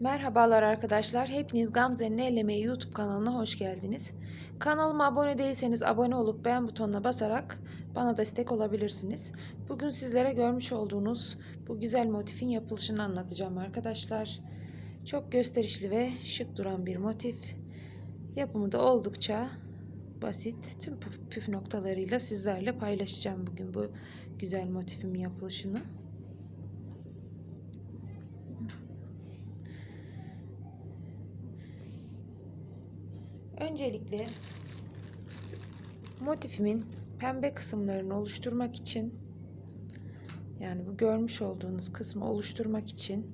Merhabalar arkadaşlar. Hepiniz Gamze'nin Ellemeyi YouTube kanalına hoş geldiniz. Kanalıma abone değilseniz abone olup beğen butonuna basarak bana destek olabilirsiniz. Bugün sizlere görmüş olduğunuz bu güzel motifin yapılışını anlatacağım arkadaşlar. Çok gösterişli ve şık duran bir motif. Yapımı da oldukça basit. Tüm püf- noktalarıyla sizlerle paylaşacağım bugün bu güzel motifimin yapılışını. Öncelikle motifimin pembe kısımlarını oluşturmak için yani bu görmüş olduğunuz kısmı oluşturmak için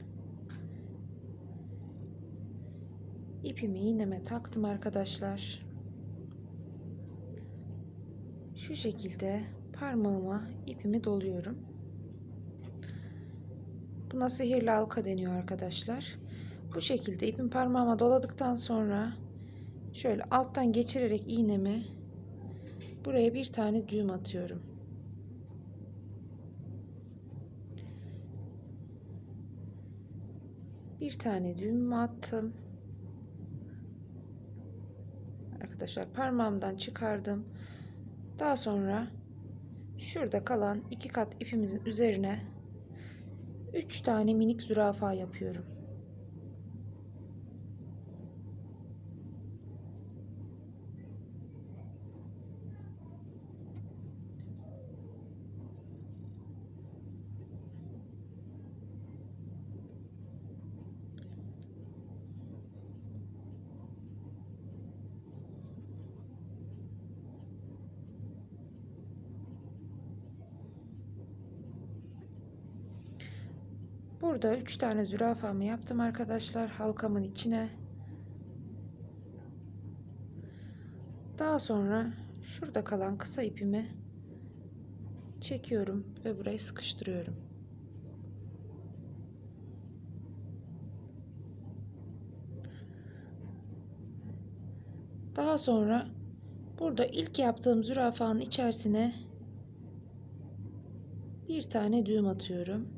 ipimi iğneme taktım arkadaşlar. Şu şekilde parmağıma ipimi doluyorum. Buna sihirli halka deniyor arkadaşlar. Bu şekilde ipim parmağıma doladıktan sonra Şöyle alttan geçirerek iğnemi buraya bir tane düğüm atıyorum. Bir tane düğüm attım. Arkadaşlar parmağımdan çıkardım. Daha sonra şurada kalan iki kat ipimizin üzerine üç tane minik zürafa yapıyorum. Burada 3 tane zürafamı yaptım arkadaşlar halkamın içine. Daha sonra şurada kalan kısa ipimi çekiyorum ve burayı sıkıştırıyorum. Daha sonra burada ilk yaptığım zürafanın içerisine bir tane düğüm atıyorum.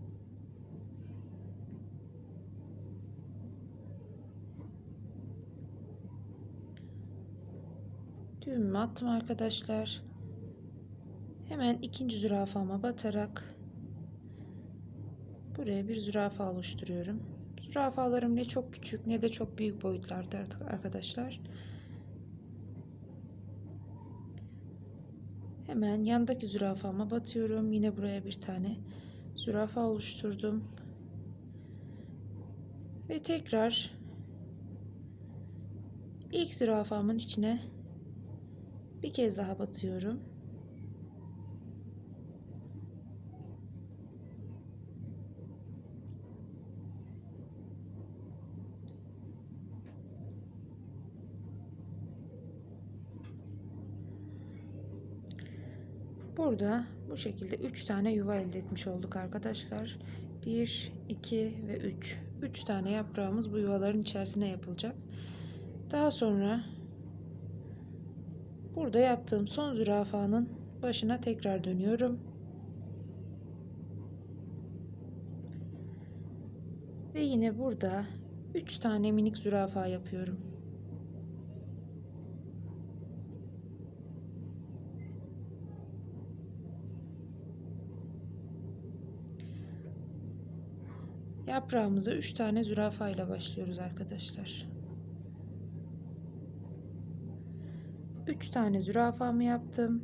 Düğümümü attım arkadaşlar. Hemen ikinci zürafama batarak buraya bir zürafa oluşturuyorum. Zürafalarım ne çok küçük ne de çok büyük boyutlarda artık arkadaşlar. Hemen yandaki zürafama batıyorum. Yine buraya bir tane zürafa oluşturdum. Ve tekrar ilk zürafamın içine bir kez daha batıyorum. Burada bu şekilde 3 tane yuva elde etmiş olduk arkadaşlar. 1, 2 ve 3. 3 tane yaprağımız bu yuvaların içerisine yapılacak. Daha sonra Burada yaptığım son zürafanın başına tekrar dönüyorum. Ve yine burada 3 tane minik zürafa yapıyorum. Yaprağımıza 3 tane zürafa ile başlıyoruz arkadaşlar. 3 tane zürafamı yaptım.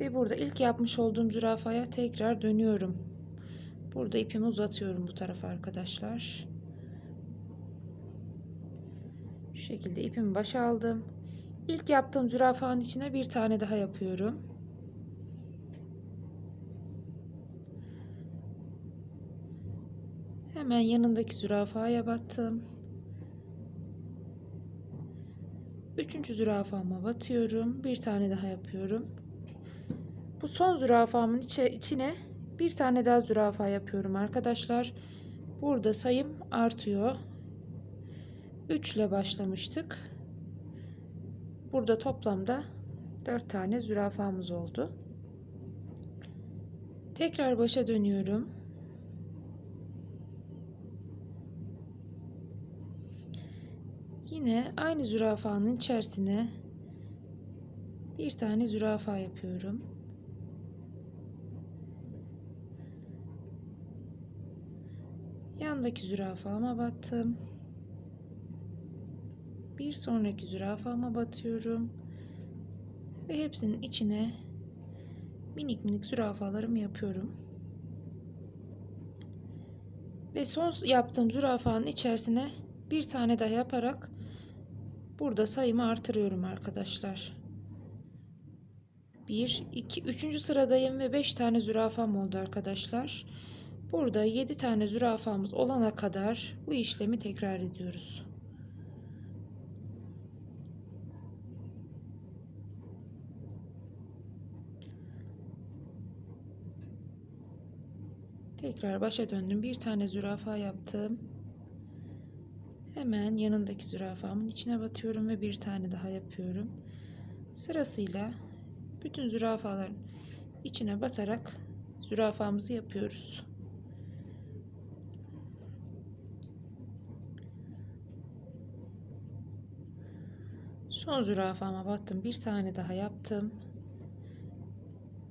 Ve burada ilk yapmış olduğum zürafaya tekrar dönüyorum. Burada ipimi uzatıyorum bu tarafa arkadaşlar. Şu şekilde ipimi başa aldım. İlk yaptığım zürafanın içine bir tane daha yapıyorum. Hemen yanındaki zürafaya battım. Üçüncü zürafama batıyorum. Bir tane daha yapıyorum. Bu son zürafamın içe, içine bir tane daha zürafa yapıyorum arkadaşlar. Burada sayım artıyor. 3 ile başlamıştık. Burada toplamda 4 tane zürafamız oldu. Tekrar başa dönüyorum. Yine aynı zürafanın içerisine bir tane zürafa yapıyorum. Yandaki zürafama battım. Bir sonraki zürafama batıyorum. Ve hepsinin içine minik minik zürafalarımı yapıyorum. Ve son yaptığım zürafanın içerisine bir tane daha yaparak burada sayımı artırıyorum arkadaşlar. 1, 2, 3. sıradayım ve 5 tane zürafam oldu arkadaşlar. Burada 7 tane zürafamız olana kadar bu işlemi tekrar ediyoruz. Tekrar başa döndüm. Bir tane zürafa yaptım. Hemen yanındaki zürafamın içine batıyorum ve bir tane daha yapıyorum. Sırasıyla bütün zürafaların içine batarak zürafamızı yapıyoruz. Son zürafama battım. Bir tane daha yaptım.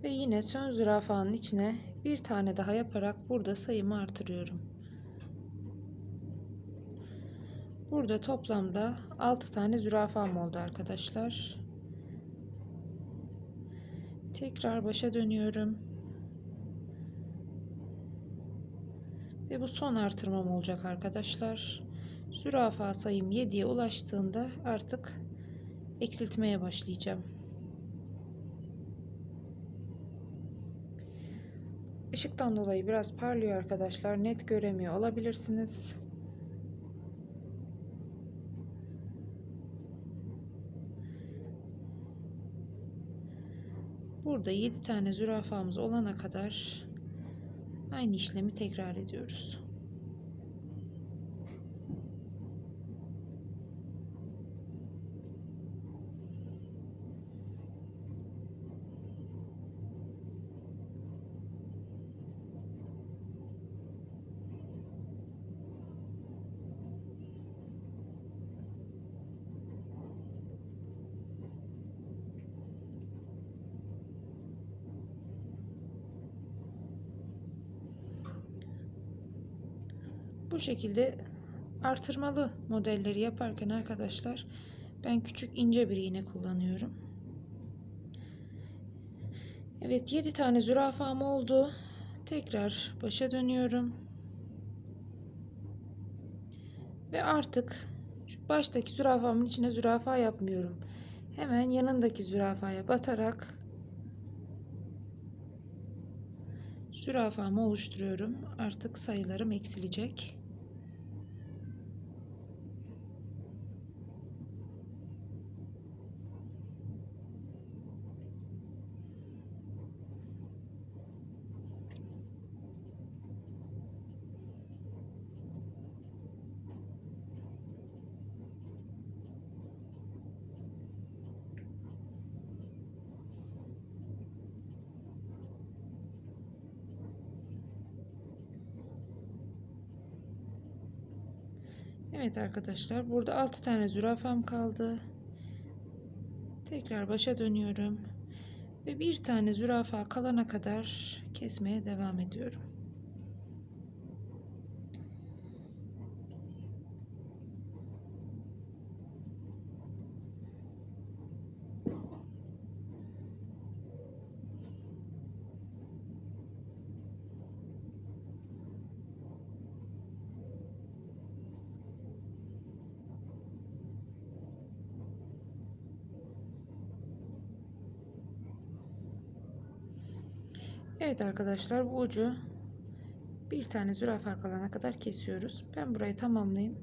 Ve yine son zürafanın içine bir tane daha yaparak burada sayımı artırıyorum. Burada toplamda 6 tane zürafam oldu arkadaşlar. Tekrar başa dönüyorum. Ve bu son artırmam olacak arkadaşlar. Zürafa sayım 7'ye ulaştığında artık eksiltmeye başlayacağım. Işıktan dolayı biraz parlıyor arkadaşlar. Net göremiyor olabilirsiniz. Burada 7 tane zürafamız olana kadar aynı işlemi tekrar ediyoruz. Bu şekilde artırmalı modelleri yaparken arkadaşlar ben küçük ince bir iğne kullanıyorum. Evet 7 tane zürafam oldu. Tekrar başa dönüyorum. Ve artık şu baştaki zürafamın içine zürafa yapmıyorum. Hemen yanındaki zürafaya batarak zürafamı oluşturuyorum. Artık sayılarım eksilecek. Evet arkadaşlar burada 6 tane zürafam kaldı. Tekrar başa dönüyorum. Ve bir tane zürafa kalana kadar kesmeye devam ediyorum. Evet arkadaşlar bu ucu bir tane zürafa kalana kadar kesiyoruz. Ben burayı tamamlayayım.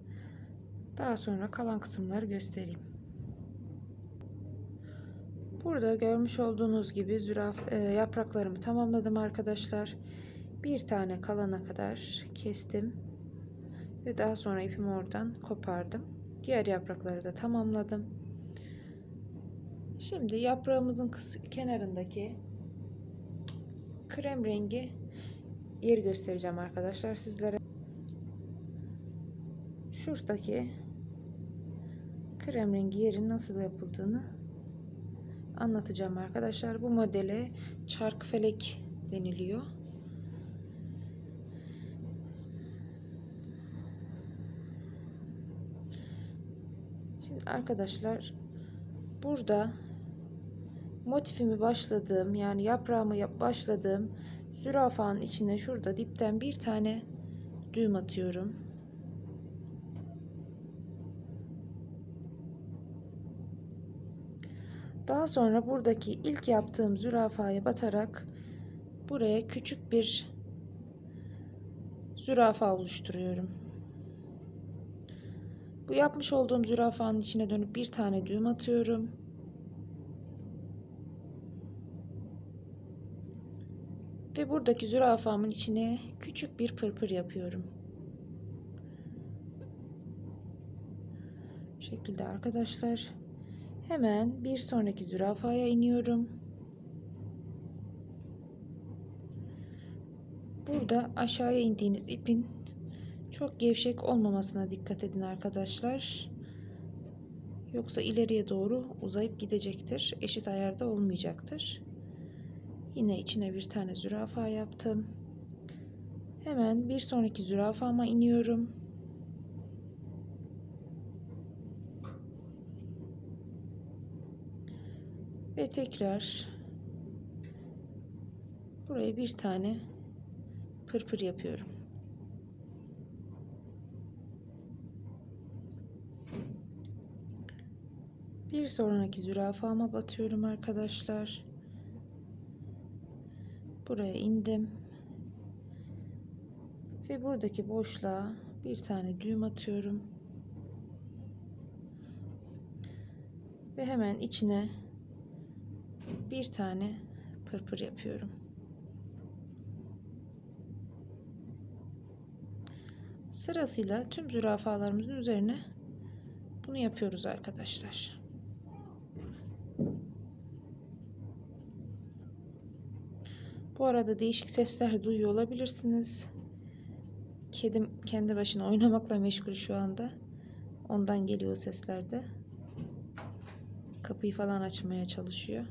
Daha sonra kalan kısımları göstereyim. Burada görmüş olduğunuz gibi züraf e, yapraklarımı tamamladım arkadaşlar. Bir tane kalana kadar kestim. Ve daha sonra ipimi oradan kopardım. Diğer yaprakları da tamamladım. Şimdi yaprağımızın kenarındaki krem rengi yer göstereceğim arkadaşlar sizlere. Şuradaki krem rengi yerin nasıl yapıldığını anlatacağım arkadaşlar. Bu modele çark felek deniliyor. Şimdi arkadaşlar burada motifimi başladığım yani yaprağımı yap başladığım zürafanın içine şurada dipten bir tane düğüm atıyorum. Daha sonra buradaki ilk yaptığım zürafaya batarak buraya küçük bir zürafa oluşturuyorum. Bu yapmış olduğum zürafanın içine dönüp bir tane düğüm atıyorum. Ve buradaki zürafamın içine küçük bir pırpır yapıyorum. Bu şekilde arkadaşlar. Hemen bir sonraki zürafaya iniyorum. Burada aşağıya indiğiniz ipin çok gevşek olmamasına dikkat edin arkadaşlar. Yoksa ileriye doğru uzayıp gidecektir. Eşit ayarda olmayacaktır. Yine içine bir tane zürafa yaptım. Hemen bir sonraki zürafama iniyorum. Ve tekrar buraya bir tane pırpır yapıyorum. Bir sonraki zürafama batıyorum arkadaşlar. Buraya indim. Ve buradaki boşluğa bir tane düğüm atıyorum. Ve hemen içine bir tane pırpır yapıyorum. Sırasıyla tüm zürafalarımızın üzerine bunu yapıyoruz arkadaşlar. Bu arada değişik sesler duyuyor olabilirsiniz. Kedim kendi başına oynamakla meşgul şu anda. Ondan geliyor sesler de. Kapıyı falan açmaya çalışıyor.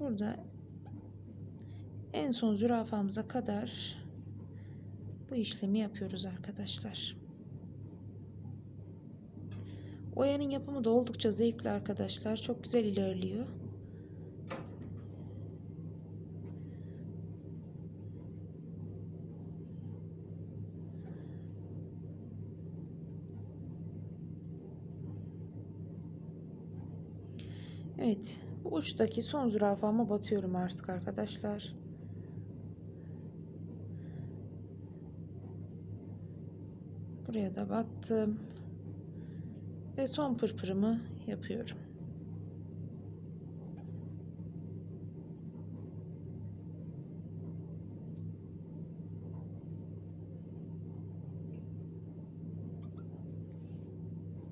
Burada en son zürafamıza kadar bu işlemi yapıyoruz arkadaşlar. Oyanın yapımı da oldukça zevkli arkadaşlar. Çok güzel ilerliyor. Evet. Uçtaki son zürafama batıyorum artık arkadaşlar. Buraya da battım. Ve son pırpırımı yapıyorum.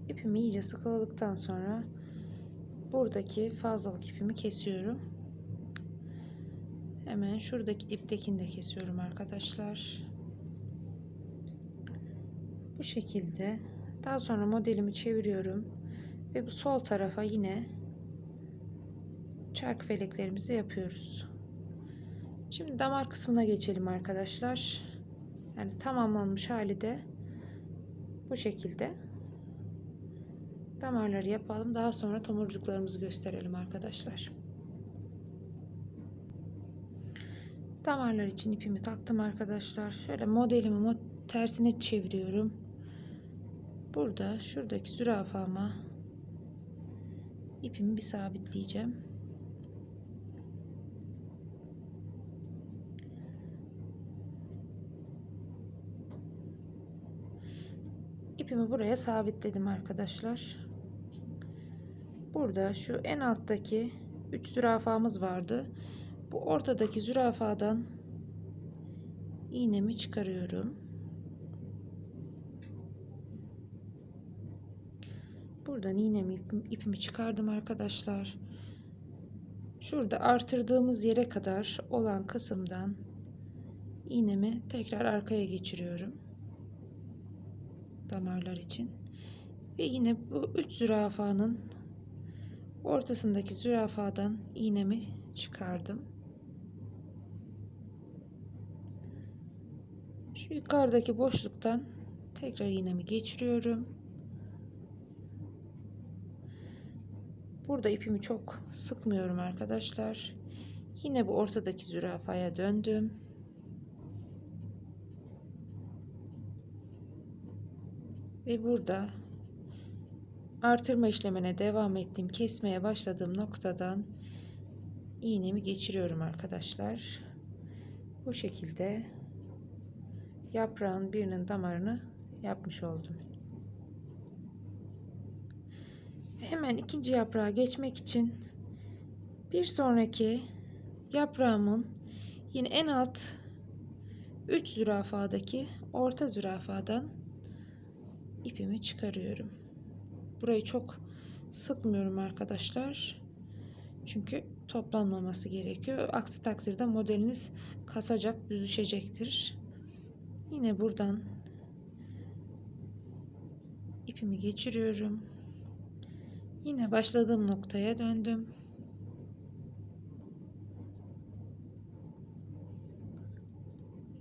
İpimi iyice sıkıladıktan sonra buradaki fazlalık ipimi kesiyorum. Hemen şuradaki diptekini de kesiyorum arkadaşlar. Bu şekilde daha sonra modelimi çeviriyorum ve bu sol tarafa yine çark feleklerimizi yapıyoruz. Şimdi damar kısmına geçelim arkadaşlar. Yani tamamlanmış hali de bu şekilde. Damarları yapalım. Daha sonra tomurcuklarımızı gösterelim arkadaşlar. Damarlar için ipimi taktım arkadaşlar. Şöyle modelimi tersine çeviriyorum. Burada şuradaki zürafama ipimi bir sabitleyeceğim. ipimi buraya sabitledim arkadaşlar. Burada şu en alttaki 3 zürafamız vardı. Bu ortadaki zürafadan iğnemi çıkarıyorum. Buradan iğnemi ipimi çıkardım arkadaşlar. Şurada artırdığımız yere kadar olan kısımdan iğnemi tekrar arkaya geçiriyorum. Damarlar için. Ve yine bu üç zürafanın ortasındaki zürafadan iğnemi çıkardım. Şu yukarıdaki boşluktan tekrar iğnemi geçiriyorum. Burada ipimi çok sıkmıyorum arkadaşlar. Yine bu ortadaki zürafaya döndüm. Ve burada artırma işlemine devam ettiğim kesmeye başladığım noktadan iğnemi geçiriyorum arkadaşlar. Bu şekilde yaprağın birinin damarını yapmış oldum. Hemen ikinci yaprağa geçmek için bir sonraki yaprağımın yine en alt 3 zürafadaki orta zürafadan ipimi çıkarıyorum. Burayı çok sıkmıyorum arkadaşlar. Çünkü toplanmaması gerekiyor. Aksi takdirde modeliniz kasacak, büzüşecektir. Yine buradan ipimi geçiriyorum. Yine başladığım noktaya döndüm.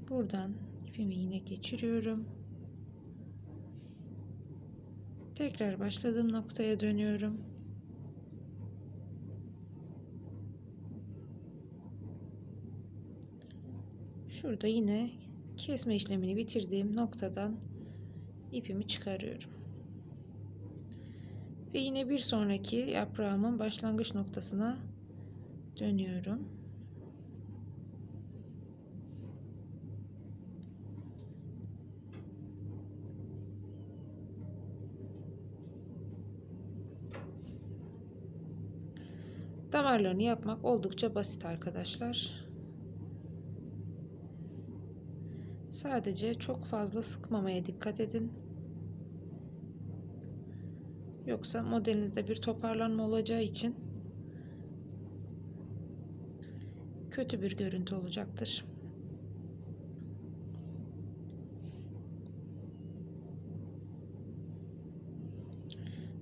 Buradan ipimi yine geçiriyorum. Tekrar başladığım noktaya dönüyorum. Şurada yine kesme işlemini bitirdiğim noktadan ipimi çıkarıyorum. Ve yine bir sonraki yaprağımın başlangıç noktasına dönüyorum. Damarlarını yapmak oldukça basit arkadaşlar. Sadece çok fazla sıkmamaya dikkat edin. Yoksa modelinizde bir toparlanma olacağı için kötü bir görüntü olacaktır.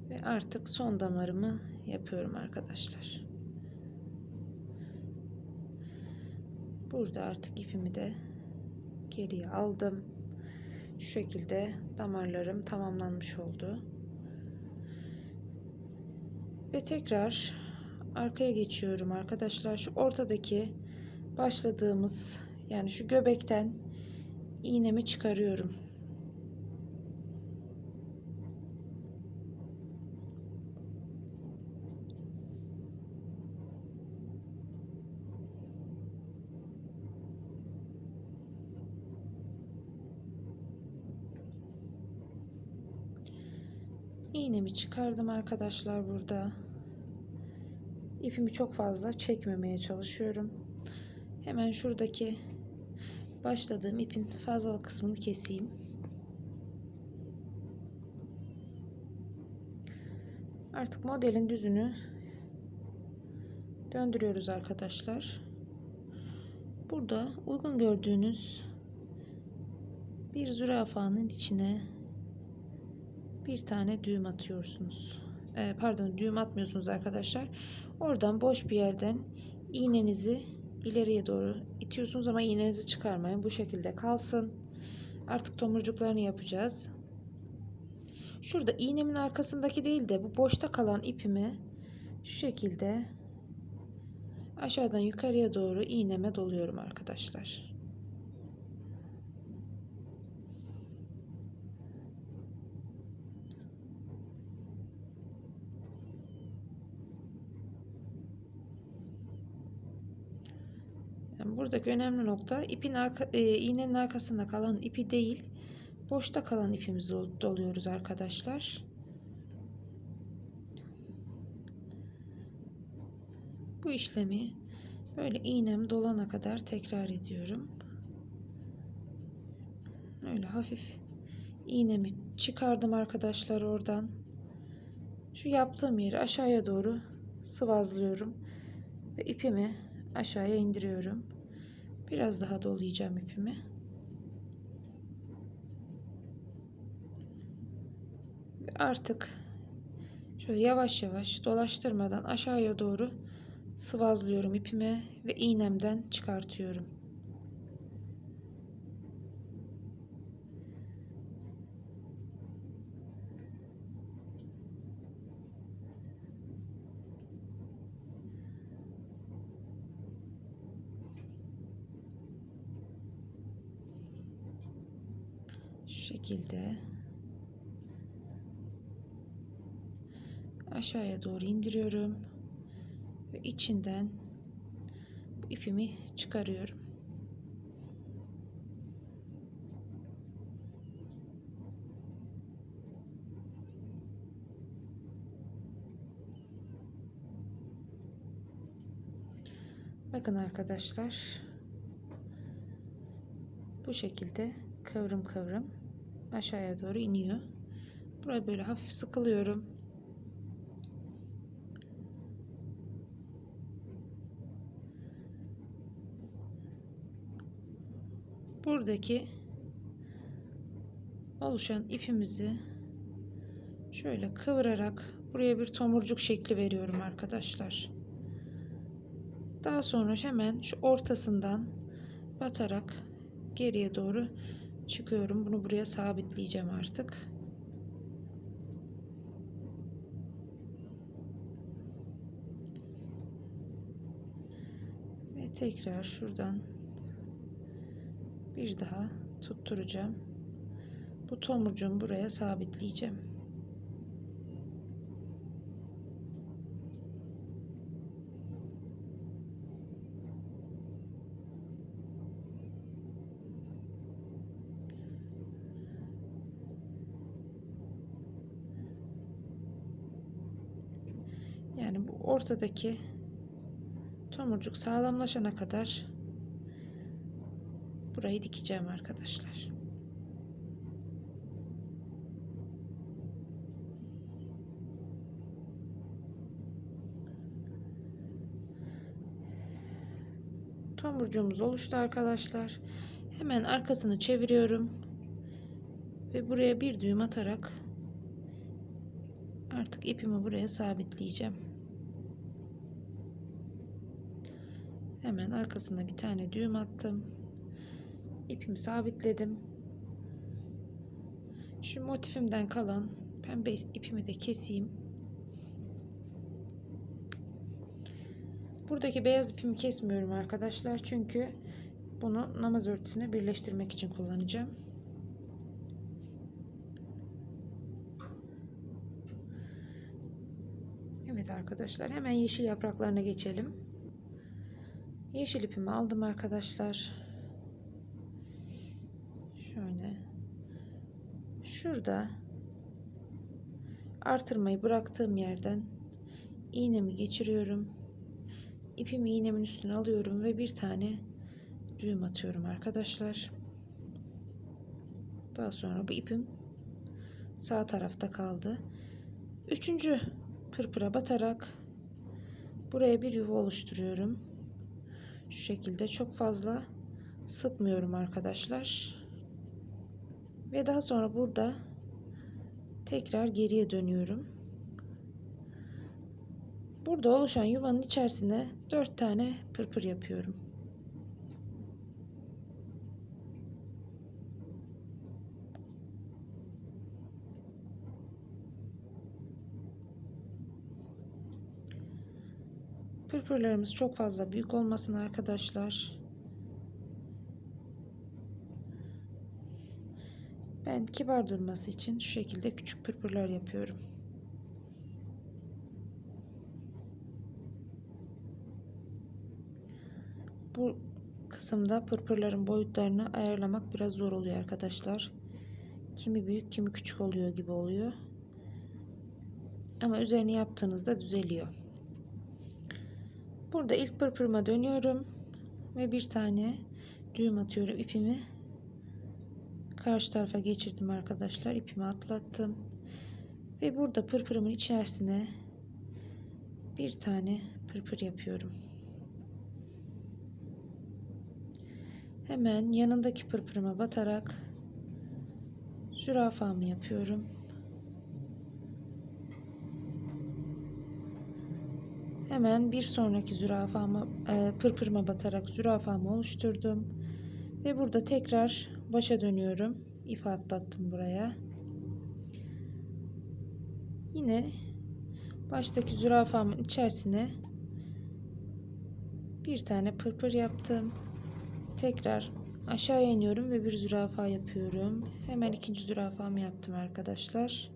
Ve artık son damarımı yapıyorum arkadaşlar. Burada artık ipimi de geriye aldım. Şu şekilde damarlarım tamamlanmış oldu. Ve tekrar arkaya geçiyorum arkadaşlar. Şu ortadaki başladığımız yani şu göbekten iğnemi çıkarıyorum. İğnemi çıkardım arkadaşlar burada. İpimi çok fazla çekmemeye çalışıyorum. Hemen şuradaki başladığım ipin fazlalık kısmını keseyim. Artık modelin düzünü döndürüyoruz arkadaşlar. Burada uygun gördüğünüz bir zürafanın içine bir tane düğüm atıyorsunuz. Ee, pardon düğüm atmıyorsunuz arkadaşlar. Oradan boş bir yerden iğnenizi ileriye doğru itiyorsunuz ama iğnenizi çıkarmayın. Bu şekilde kalsın. Artık tomurcuklarını yapacağız. Şurada iğnemin arkasındaki değil de bu boşta kalan ipimi şu şekilde aşağıdan yukarıya doğru iğneme doluyorum arkadaşlar. Buradaki önemli nokta ipin arka, e, iğnenin arkasında kalan ipi değil boşta kalan ipimizi dol- doluyoruz arkadaşlar. Bu işlemi böyle iğnem dolana kadar tekrar ediyorum. Öyle hafif iğnemi çıkardım arkadaşlar oradan. Şu yaptığım yeri aşağıya doğru sıvazlıyorum ve ipimi aşağıya indiriyorum. Biraz daha dolayacağım ipimi. Ve artık şöyle yavaş yavaş dolaştırmadan aşağıya doğru sıvazlıyorum ipimi ve iğnemden çıkartıyorum. Şekilde aşağıya doğru indiriyorum ve içinden bu ipimi çıkarıyorum. Bakın arkadaşlar bu şekilde kıvrım kıvrım aşağıya doğru iniyor. Buraya böyle hafif sıkılıyorum. Buradaki oluşan ipimizi şöyle kıvırarak buraya bir tomurcuk şekli veriyorum arkadaşlar. Daha sonra hemen şu ortasından batarak geriye doğru çıkıyorum. Bunu buraya sabitleyeceğim artık. Ve tekrar şuradan bir daha tutturacağım. Bu tomurcuğumu buraya sabitleyeceğim. Yani bu ortadaki tomurcuk sağlamlaşana kadar burayı dikeceğim arkadaşlar. Tomurcuğumuz oluştu arkadaşlar. Hemen arkasını çeviriyorum. Ve buraya bir düğüm atarak artık ipimi buraya sabitleyeceğim. Hemen arkasına bir tane düğüm attım. İpimi sabitledim. Şu motifimden kalan pembe ipimi de keseyim. Buradaki beyaz ipimi kesmiyorum arkadaşlar. Çünkü bunu namaz örtüsüne birleştirmek için kullanacağım. Evet arkadaşlar hemen yeşil yapraklarına geçelim. Yeşil ipimi aldım arkadaşlar. Şöyle. Şurada artırmayı bıraktığım yerden iğnemi geçiriyorum. İpimi iğnemin üstüne alıyorum ve bir tane düğüm atıyorum arkadaşlar. Daha sonra bu ipim sağ tarafta kaldı. Üçüncü pırpıra batarak buraya bir yuva oluşturuyorum. Şu şekilde çok fazla sıkmıyorum arkadaşlar. Ve daha sonra burada tekrar geriye dönüyorum. Burada oluşan yuvanın içerisine 4 tane pırpır yapıyorum. Pırpırlarımız çok fazla büyük olmasın arkadaşlar. Ben kibar durması için şu şekilde küçük pırpırlar yapıyorum. Bu kısımda pırpırların boyutlarını ayarlamak biraz zor oluyor arkadaşlar. kimi büyük kimi küçük oluyor gibi oluyor. Ama üzerine yaptığınızda düzeliyor. Burada ilk pırpırıma dönüyorum ve bir tane düğüm atıyorum. İpimi karşı tarafa geçirdim arkadaşlar. İpimi atlattım. Ve burada pırpırımın içerisine bir tane pırpır yapıyorum. Hemen yanındaki pırpırıma batarak zürafamı yapıyorum Hemen bir sonraki zürafama, e, pırpırıma batarak zürafamı oluşturdum. Ve burada tekrar başa dönüyorum. İp atlattım buraya. Yine baştaki zürafamın içerisine bir tane pırpır yaptım. Tekrar aşağıya iniyorum ve bir zürafa yapıyorum. Hemen ikinci zürafamı yaptım arkadaşlar.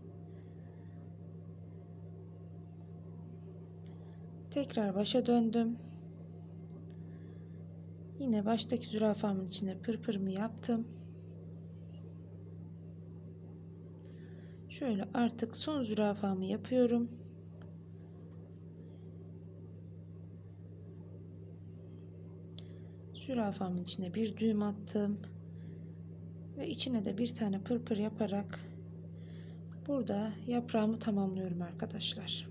Tekrar başa döndüm. Yine baştaki zürafamın içine pırpırımı yaptım. Şöyle artık son zürafamı yapıyorum. Zürafamın içine bir düğüm attım. Ve içine de bir tane pırpır yaparak burada yaprağımı tamamlıyorum arkadaşlar.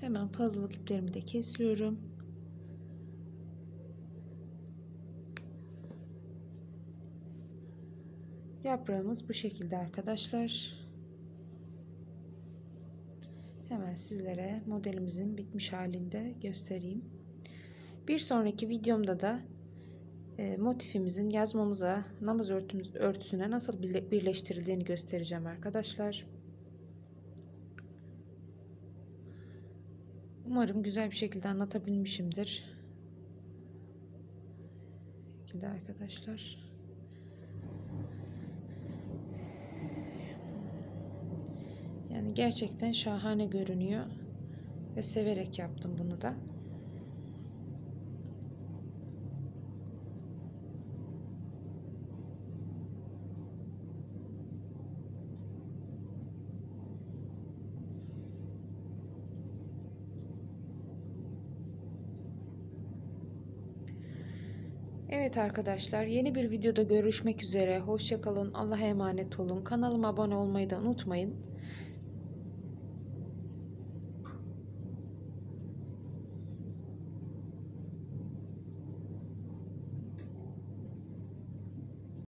Hemen fazlalık iplerimi de kesiyorum. Yaprağımız bu şekilde arkadaşlar. Hemen sizlere modelimizin bitmiş halinde göstereyim. Bir sonraki videomda da e, motifimizin yazmamıza, namaz örtümüz, örtüsüne nasıl birleştirildiğini göstereceğim arkadaşlar. Umarım güzel bir şekilde anlatabilmişimdir. şekilde arkadaşlar. Yani gerçekten şahane görünüyor ve severek yaptım bunu da. Evet arkadaşlar yeni bir videoda görüşmek üzere. Hoşçakalın. Allah'a emanet olun. Kanalıma abone olmayı da unutmayın.